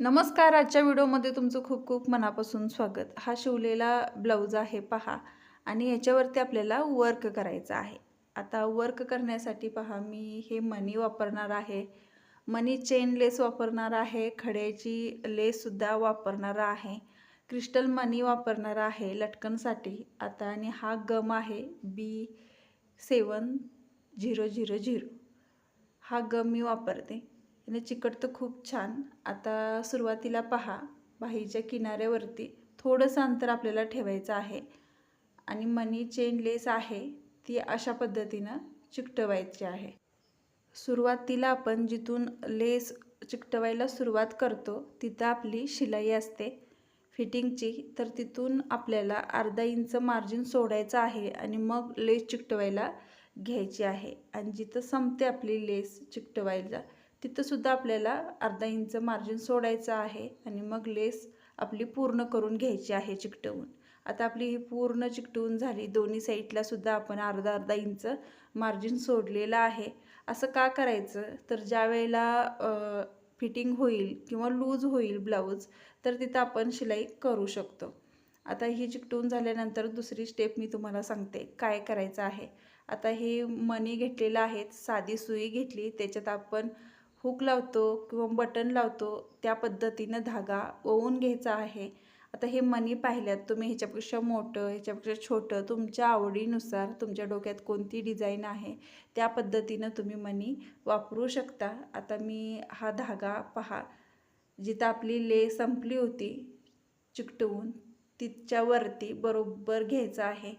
नमस्कार आजच्या व्हिडिओमध्ये तुमचं खूप खूप मनापासून स्वागत. हा शिवलेला ब्लाऊज आहे पहा. आणि याच्यावरती आपल्याला वर्क करायचं आहे. आता वर्क करण्यासाठी पहा मी हे मनी वापरणार आहे. मनी चेन लेस वापरणार आहे खड्याची लेससुद्धा वापरणार आहे. क्रिस्टल मनी वापरणार आहे लटकनसाठी. आता आणि हा गम आहे B seven zero zero zero हा गम मी वापरते. आणि चिकट तर खूप छान. आता सुरुवातीला पहा बाहीच्या किनाऱ्यावरती थोडंसं अंतर आपल्याला ठेवायचं आहे. आणि मनी चेन लेस आहे ती अशा पद्धतीनं चिकटवायची आहे. सुरुवातीला आपण जिथून लेस चिकटवायला सुरुवात करतो तिथं आपली शिलाई असते. फिटिंगची तर तिथून आपल्याला अर्धा इंच मार्जिन सोडायचं आहे आणि मग लेस चिकटवायला घ्यायची आहे. आणि जिथं संपते आपली लेस चिकटवायला तिथंसुद्धा आपल्याला अर्धा इंच मार्जिन सोडायचं आहे आणि मग लेस आपली पूर्ण करून घ्यायची आहे चिकटवून. आता आपली ही पूर्ण चिकटवून झाली दोन्ही साईडलासुद्धा आपण अर्धा अर्धा इंच मार्जिन सोडलेलं आहे. असं का करायचं? तर ज्या वेळेला फिटिंग होईल किंवा लूज होईल ब्लाऊज तर तिथं आपण शिलाई करू शकतो. आता ही चिकटवून झाल्यानंतर दुसरी स्टेप मी तुम्हाला सांगते काय करायचं आहे. आता हे मनी घेतलेलं आहेत साधी सुई घेतली त्याच्यात आपण हुक लावतो किंवा बटन लावतो त्या पद्धतीनं धागा ओवून घ्यायचा आहे. आता हे मनी पाहिल्यात तुम्ही ह्याच्यापेक्षा मोठं ह्याच्यापेक्षा छोटं तुमच्या आवडीनुसार तुमच्या डोक्यात कोणती डिझाईन आहे त्या पद्धतीनं तुम्ही मनी वापरू शकता. आता मी हा धागा पहा जिथं आपली ले संपली होती चिकटवून तिच्यावरती बरोबर घ्यायचं आहे.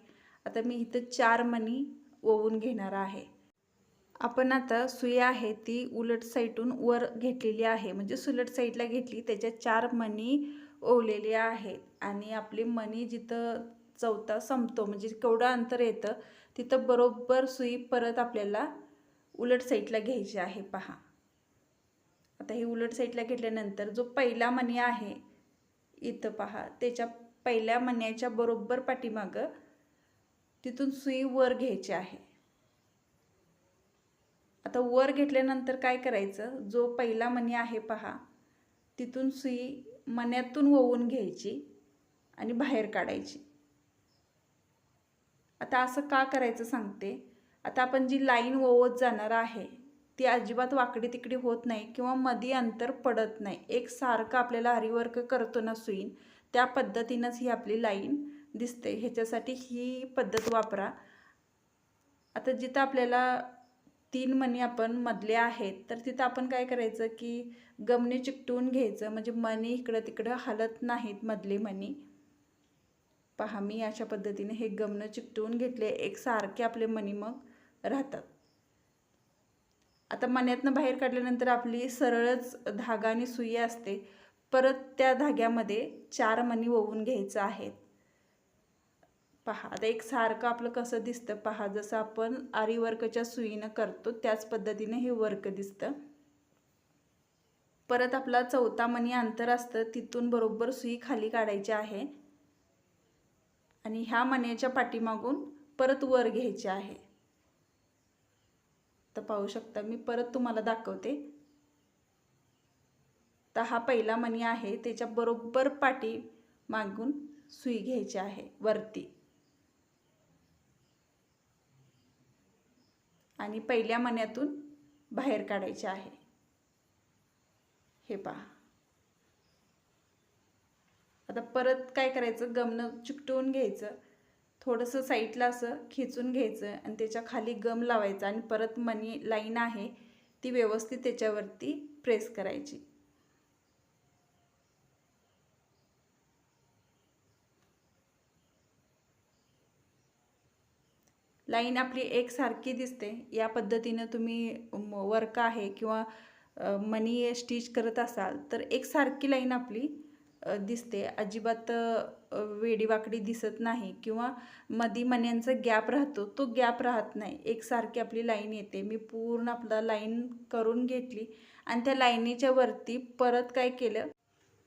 आता मी इथं चार मनी ओवून घेणार आहे. आपण आता सुई आहे ती उलट साईडून वर घेतलेली आहे. म्हणजे सुलट साईडला घेतली त्याच्या चार मणी ओवलेले आहेत आणि आपली मणी जिथं चौथा संपतो म्हणजे केवढं अंतर येतं तिथं बरोबर सुई परत आपल्याला उलट साईडला घ्यायची आहे. पहा. आता ही उलट साईडला घेतल्यानंतर जो पहिला मणी आहे इथं पहा त्याच्या पहिल्या मण्याच्या बरोबर पाठीमागं तिथून सुई वर घ्यायची आहे. आता वर घेतल्यानंतर काय करायचं? जो पहिला मणी आहे पहा तिथून सुई मण्यातून ओवून घ्यायची आणि बाहेर काढायची. आता असं का करायचं सांगते? आता आपण जी लाईन ओवत जाणार आहे ती अजिबात वाकडी तिकडी होत नाही किंवा मधी अंतर पडत नाही. एक सारखं आपल्याला हरिवर्क करतो ना सुईन त्या पद्धतीनंच ही आपली लाईन दिसते. ह्याच्यासाठी ही पद्धत वापरा. आता जिथं आपल्याला तीन मणी आपण मधले आहेत तर तिथं आपण काय करायचं की गमने चिकटवून घ्यायचं म्हणजे मणी इकडं तिकडं हलत नाहीत मधले मणी. पहा मी अशा पद्धतीने हे गमनं चिकटवून घेतले एक सारखे आपले मणी मग राहतात. आता मण्यातनं बाहेर काढल्यानंतर आपली सरळच धागा आणि सुई असते. परत त्या धाग्यामध्ये चार मणी ओवून घ्यायचं आहेत. पहा. आता एक सारखं आपलं कसं दिसतं पहा. जसं आपण आरी वर्कच्या सुईनं करतो त्याच पद्धतीने हे वर्क दिसतं. परत आपला चौथा मणी अंतर असतं तिथून बरोबर सुई खाली काढायची आहे. आणि ह्या मण्याच्या पाठीमागून परत वर घ्यायचे आहे. तर पाहू शकता मी परत तुम्हाला दाखवते. तर हा पहिला मणी आहे त्याच्या बरोबर पाठी मागून सुई घ्यायची आहे वरती. आणि पहिल्या मण्यातून बाहेर काढायचे आहे. हे पहा. आता परत काय करायचं? गमनं चिकटवून घ्यायचं. थोडंसं साईडला असं खेचून घ्यायचं आणि त्याच्याखाली गम लावायचं आणि परत मनी लाईन आहे ती व्यवस्थित त्याच्यावरती प्रेस करायची. लाईन आपली एकसारखी दिसते. या पद्धतीनं तुम्ही वर्क आहे किंवा मनी स्टिच करत असाल तर एकसारखी लाईन आपली दिसते. अजिबात वेडीवाकडी दिसत नाही किंवा मधी मन्यांचा गॅप राहतो तो गॅप राहत नाही. एकसारखी आपली लाईन येते. मी पूर्ण आपला लाईन करून घेतली आणि त्या लाईनीच्या वरती परत काय केलं?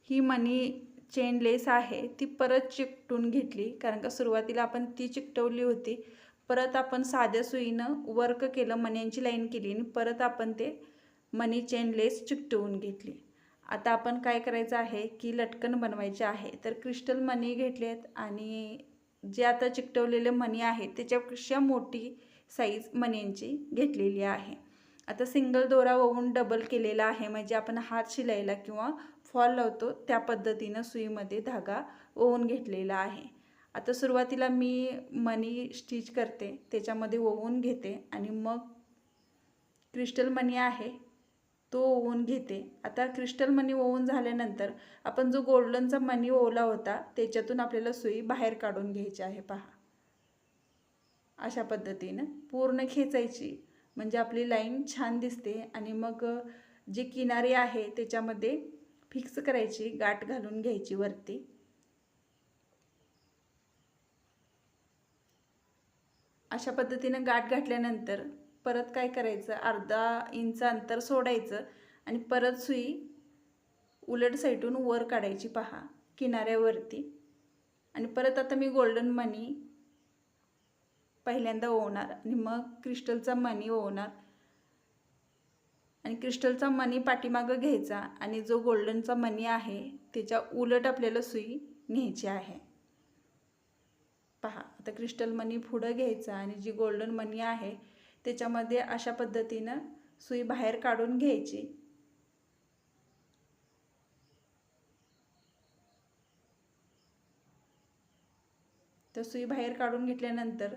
ही मनी चेन लेस आहे ती परत चिकटून घेतली. कारण का सुरुवातीला आपण ती चिकटवली होती. परत आपण साध्या सुईनं वर्क केलं मण्यांची लाईन केली आणि परत आपण ते मनी चेन लेस चिकटवून घेतली. आता आपण काय करायचं आहे की लटकन बनवायचे आहे. तर क्रिस्टल मनी घेतले आहेत आणि जे आता चिकटवलेले मनी आहे त्याच्यापेक्षा मोठी साईज मण्यांची घेतलेली आहे. आता सिंगल दोरा ओवून डबल केलेला आहे. म्हणजे आपण हात शिलाईला किंवा फॉल लावतो त्या पद्धतीनं सुईमध्ये धागा ओवून घेतलेला आहे. आता सुरुवातीला मी मनी स्टिच करते त्याच्यामध्ये ओवून घेते आणि मग क्रिस्टल मनी आहे तो ओवून घेते. आता क्रिस्टल मनी ओवून झाल्यानंतर आपण जो गोल्डनचा मनी ओवला होता त्याच्यातून आपल्याला सुई बाहेर काढून घ्यायची आहे पहा. अशा पद्धतीनं पूर्ण खेचायची. म्हणजे आपली लाईन छान दिसते आणि मग जे किनारे आहे त्याच्यामध्ये फिक्स करायची गाठ घालून घ्यायची वरती. अशा पद्धतीनं गाठ घातल्यानंतर परत काय करायचं? अर्धा इंच अंतर सोडायचं आणि परत सुई उलट साईटून वर काढायची पहा किनाऱ्यावरती. आणि परत आता मी गोल्डन मनी पहिल्यांदा ओवणार आणि मग क्रिस्टलचा मनी ओवणार. आणि क्रिस्टलचा मनी पाठीमागं घ्यायचा आणि जो गोल्डनचा मनी आहे त्याच्या उलट आपल्याला सुई न्यायची आहे. पहा आता क्रिस्टल मनी पुढं घ्यायचा आणि जी गोल्डन मनी आहे त्याच्यामध्ये अशा पद्धतीनं सुई बाहेर काढून घ्यायची. तर सुई बाहेर काढून घेतल्यानंतर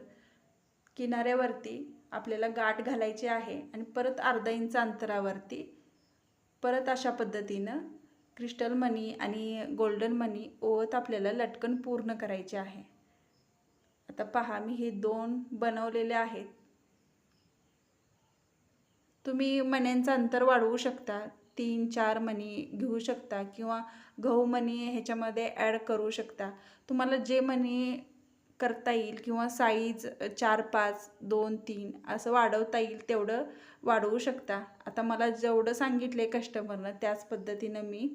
किनाऱ्यावरती आपल्याला गाठ घालायची आहे आणि परत अर्धा इंच अंतरावरती परत अशा पद्धतीनं क्रिस्टल मनी आणि गोल्डन मनी ओवत आपल्याला लटकन पूर्ण करायचे आहे. आता पहा मी हे दोन बनवलेले आहेत. तुम्ही मण्यांचं अंतर वाढवू शकता तीन चार मणी घेऊ शकता किंवा गहू मणी ह्याच्यामध्ये ॲड करू शकता. तुम्हाला जे मणी करता येईल किंवा साईज चार पाच दोन तीन असं वाढवता येईल तेवढं वाढवू शकता. आता मला जेवढं सांगितलं आहे कस्टमरनं त्याच पद्धतीनं मी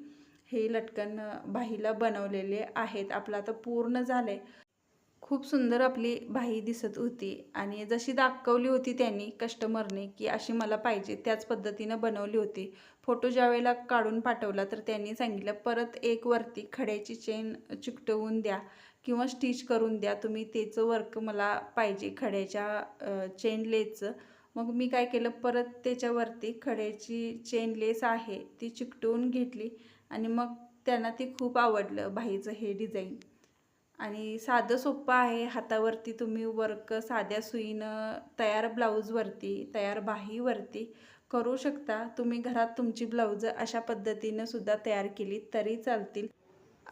हे लटकन बाहीला बनवलेले आहेत. आपलं आता पूर्ण झालं आहे खूप सुंदर आपली भाई दिसत होती आणि जशी दाखवली होती त्यांनी कस्टमरने की अशी मला पाहिजे त्याच पद्धतीनं बनवली होती. फोटो ज्यावेळेला काढून पाठवला तर त्यांनी सांगितलं परत एक वरती खड्याची चेन चिकटवून द्या किंवा स्टिच करून द्या तुम्ही त्याचं वर्क मला पाहिजे खड्याच्या चेन लेसचं मग मी काय केलं परत त्याच्यावरती खड्याची चेन लेस आहे ती चिकटवून घेतली आणि मग त्यांना ती खूप आवडलं बाईचं हे डिझाईन आणि साधं सोप्पं आहे. हातावरती तुम्ही वर्क साध्या सुईनं तयार ब्लाऊजवरती तयार बाहीवरती करू शकता. तुम्ही घरात तुमची ब्लाऊज अशा पद्धतीनं सुद्धा तयार केली तरी चालतील.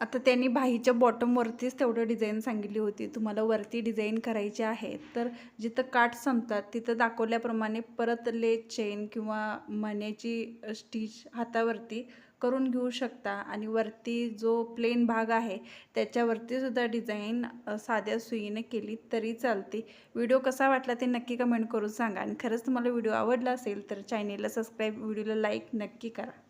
आता त्यांनी बाहीच्या बॉटमवरतीच तेवढं डिझाईन सांगितली होती. तुम्हाला वरती डिझाईन करायची आहे. तर जिथं काठ संपतात तिथं दाखवल्याप्रमाणे परत ले चेन किंवा मण्याची स्टिच हातावरती करून घेऊ शकता. आणि वरती जो प्लेन भाग आहे त्याच्यावरतीसुद्धा डिझाईन साध्या सुईने केली तरी चालते. व्हिडिओ कसा वाटला ते नक्की कमेंट करून सांगा. आणि खरंच तुम्हाला व्हिडिओ आवडला असेल तर चॅनेलला सबस्क्राईब व्हिडिओला लाईक नक्की करा.